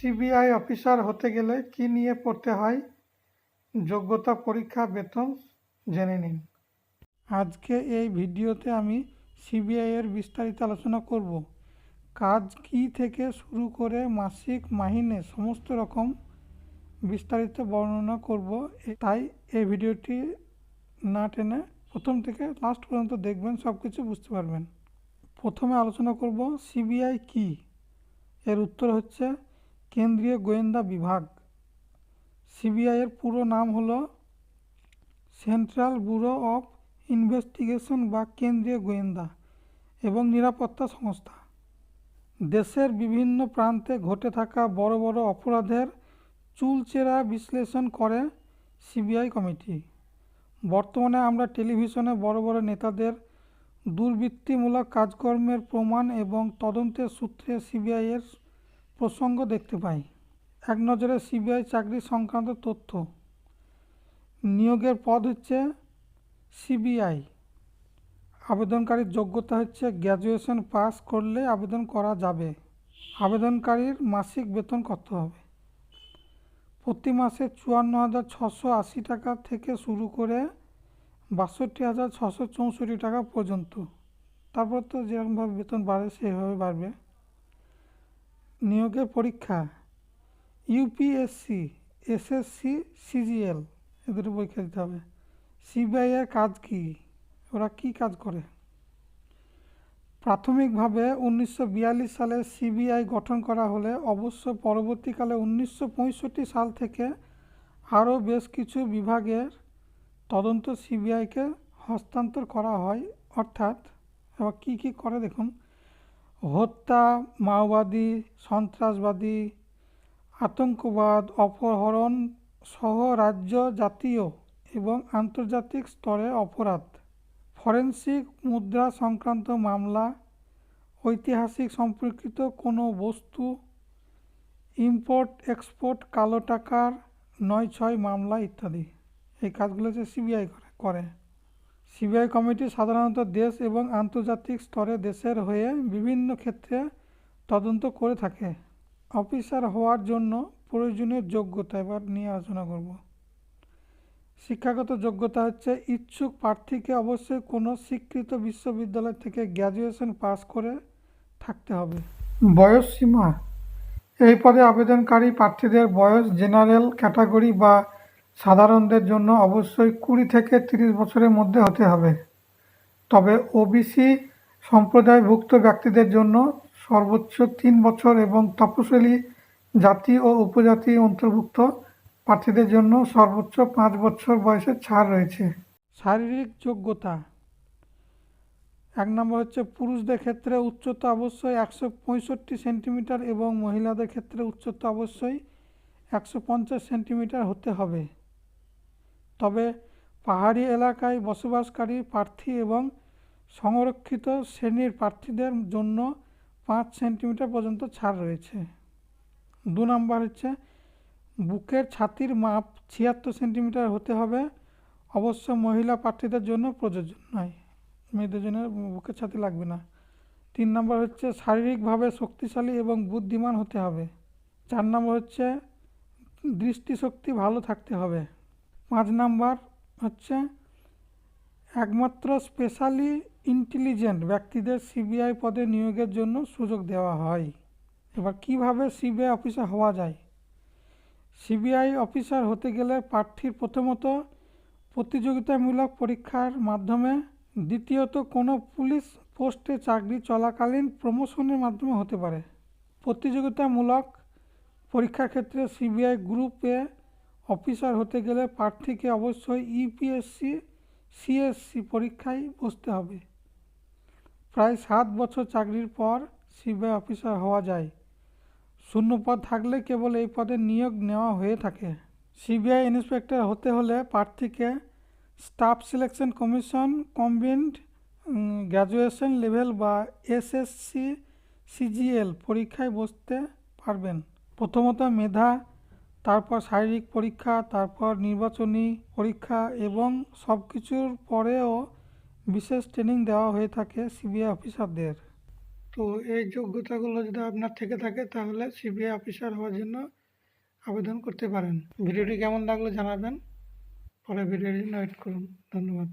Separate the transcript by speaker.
Speaker 1: CBI officer হতে গেলে কি নিয়ে পড়তে হয়? যোগ্যতা পরীক্ষা, বেতন জেনে নিন। আজকে এই ভিডিওতে আমি সিবিআই এর বিস্তারিত আলোচনা করব। কাজ কি থেকে শুরু করে মাসিক, মাহিনে সমস্ত রকম বিস্তারিত বর্ণনা করব। তাই এই ভিডিওটি না টেনে প্রথম থেকে লাস্ট পর্যন্ত দেখবেন সব কিছু বুঝতে পারবেন। প্রথমে আলোচনা করব সিবিআই কি। এর উত্তর হচ্ছে কেন্দ্রীয় গোয়েন্দা বিভাগ। সিবিআই এর পুরো নাম হলো সেন্ট্রাল ব্যুরো অফ ইনভেস্টিগেশন বা কেন্দ্রীয় গোয়েন্দা এবং নিরাপত্তা সংস্থা। দেশের বিভিন্ন প্রান্তে ঘটে থাকা বড় বড় অপরাধের চুলচেরা বিশ্লেষণ করে সিবিআই কমিটি। বর্তমানে আমরা টেলিভিশনে বড় বড় নেতাদের দুর্বৃত্তিমূলক কাজকর্মের প্রমাণ এবং তদন্তের সূত্রে সিবিআই এর প্রসঙ্গ দেখতে পাই। এক নজরে সিবিআই চাকরি সংক্রান্ত তথ্য। নিয়োগের পদ হচ্ছে সিবিআই। আবেদনকারীর যোগ্যতা হচ্ছে গ্র্যাজুয়েশন পাস করলে আবেদন করা যাবে। আবেদনকারীর মাসিক বেতন কত হবে? প্রতি মাসে চুয়ান্ন হাজার ছশো আশি টাকা থেকে শুরু করে বাষট্টি হাজার ছশো চৌষট্টি টাকা পর্যন্ত। তারপর তো যেরকমভাবে বেতন বাড়ে সেভাবে বাড়বে। নিয়োগের পরীক্ষা ইউপিএসসি এসএসসি সিজিএল এ দুটো পরীক্ষা দিতে হবে। সিবিআই এর কাজ কি? ওরা কি কাজ করে? প্রাথমিকভাবে উনিশশো বিয়াল্লিশ সালে সিবিআই গঠন করা হলে অবশ্য পরবর্তীকালে উনিশশো পঁয়ষট্টি সাল থেকে আরও বেশ কিছু বিভাগের তদন্ত সিবিআইকে হস্তান্তর করা হয়। অর্থাৎ, এবার কী কী করে দেখুন। হত্যা, মাওবাদী, সন্ত্রাসবাদী, আতঙ্কবাদ, অপহরণ সহ রাজ্য জাতীয় এবং আন্তর্জাতিক স্তরে অপরাধ। ফরেনসিক মুদ্রা সংক্রান্ত মামলা, ঐতিহাসিক সম্পর্কিত কোনো বস্তু, ইম্পোর্ট, এক্সপোর্ট, কালো টাকার নয় ছয় মামলা ইত্যাদি। এই কাজগুলো হচ্ছে সিবিআই করে করে। সিবিআই কমিটি সাধারণত দেশ এবং আন্তর্জাতিক স্তরে দেশের হয়ে বিভিন্ন ক্ষেত্রে তদন্ত করে থাকে। অফিসার হওয়ার জন্য প্রয়োজনীয় যোগ্যতা এবার নিয়ে আলোচনা করব। শিক্ষাগত যোগ্যতা হচ্ছে ইচ্ছুক প্রার্থীকে অবশ্যই কোনো স্বীকৃত বিশ্ববিদ্যালয় থেকে গ্র্যাজুয়েশন পাস করে থাকতে হবে। বয়স সীমা। এই পদে আবেদনকারী প্রার্থীদের বয়স জেনারেল ক্যাটাগরি বা সাধারণদের জন্য অবশ্যই কুড়ি থেকে তিরিশ বছরের মধ্যে হতে হবে। তবে ওবিসি সম্প্রদায়ভুক্ত ব্যক্তিদের জন্য সর্বোচ্চ তিন বছর এবং তপশিলি জাতি ও উপজাতি অন্তর্ভুক্ত প্রার্থীদের জন্য সর্বোচ্চ পাঁচ বছর বয়সের ছাড় রয়েছে। শারীরিক যোগ্যতা। এক নম্বর হচ্ছে পুরুষদের ক্ষেত্রে উচ্চতা অবশ্যই একশো পঁয়ষট্টি সেন্টিমিটার এবং মহিলাদের ক্ষেত্রে উচ্চতা অবশ্যই একশো পঞ্চাশ সেন্টিমিটার হতে হবে। তবে পাহাড়ি এলাকায় বসবাসকারী প্রার্থী এবং সংরক্ষিত শ্রেণির প্রার্থীদের জন্য পাঁচ সেন্টিমিটার পর্যন্ত ছাড় রয়েছে। দু নম্বর হচ্ছে, বুকের ছাতির মাপ ছিয়াত্তর সেন্টিমিটার হতে হবে। অবশ্য মহিলা প্রার্থীদের জন্য প্রযোজ্য নয়। মেয়েদের জন্য বুকের ছাতি লাগবে না। তিন নম্বর হচ্ছে, শারীরিকভাবে শক্তিশালী এবং বুদ্ধিমান হতে হবে। চার নম্বর হচ্ছে, দৃষ্টিশক্তি ভালো থাকতে হবে। পাঁচ নাম্বার হচ্ছে একমাত্র স্পেশালি ইন্টেলিজেন্ট ব্যক্তিদের সিবিআই পদে নিয়োগের জন্য সুযোগ দেওয়া হয়। এবার কীভাবে সিবিআই অফিসার হওয়া যায়? সিবিআই অফিসার হতে গেলে প্রার্থীর প্রথমত প্রতিযোগিতামূলক পরীক্ষার মাধ্যমে, দ্বিতীয়ত কোনো পুলিশ পোস্টে চাকরি চলাকালীন প্রমোশনের মাধ্যমে হতে পারে। প্রতিযোগিতামূলক পরীক্ষার ক্ষেত্রে সিবিআই গ্রুপে অফিসার হতে গেলে প্রার্থীকে অবশ্যই ইউপিএসসি, সিএসসি পরীক্ষায় বসতে হবে। প্রায় সাত বছর চাকরির পর সিবিআই অফিসার হওয়া যায়। শূন্য পদ থাকলে কেবল এই পদে নিয়োগ নেওয়া হয়ে থাকে। সিবিআই ইন্সপেক্টর হতে হলে প্রার্থীকে staff selection commission combined graduation level বা এসএসসি, সিজিএল পরীক্ষায় বসতে পারবেন। প্রথমত মেধা তারপর শারীরিক পরীক্ষা, তারপর নির্বাচনী পরীক্ষা এবং সব কিছুর পরেও বিশেষ ট্রেনিং দেওয়া হয়ে থাকে সিবিআই অফিসারদের তো এই যোগ্যতাগুলো যদি আপনার থেকে থাকে তাহলে সিবিআই অফিসার হওয়ার জন্য আবেদন করতে পারেন। ভিডিওটি কেমন লাগল জানাবেন। পরে জন্য ওয়েট করুন। ধন্যবাদ।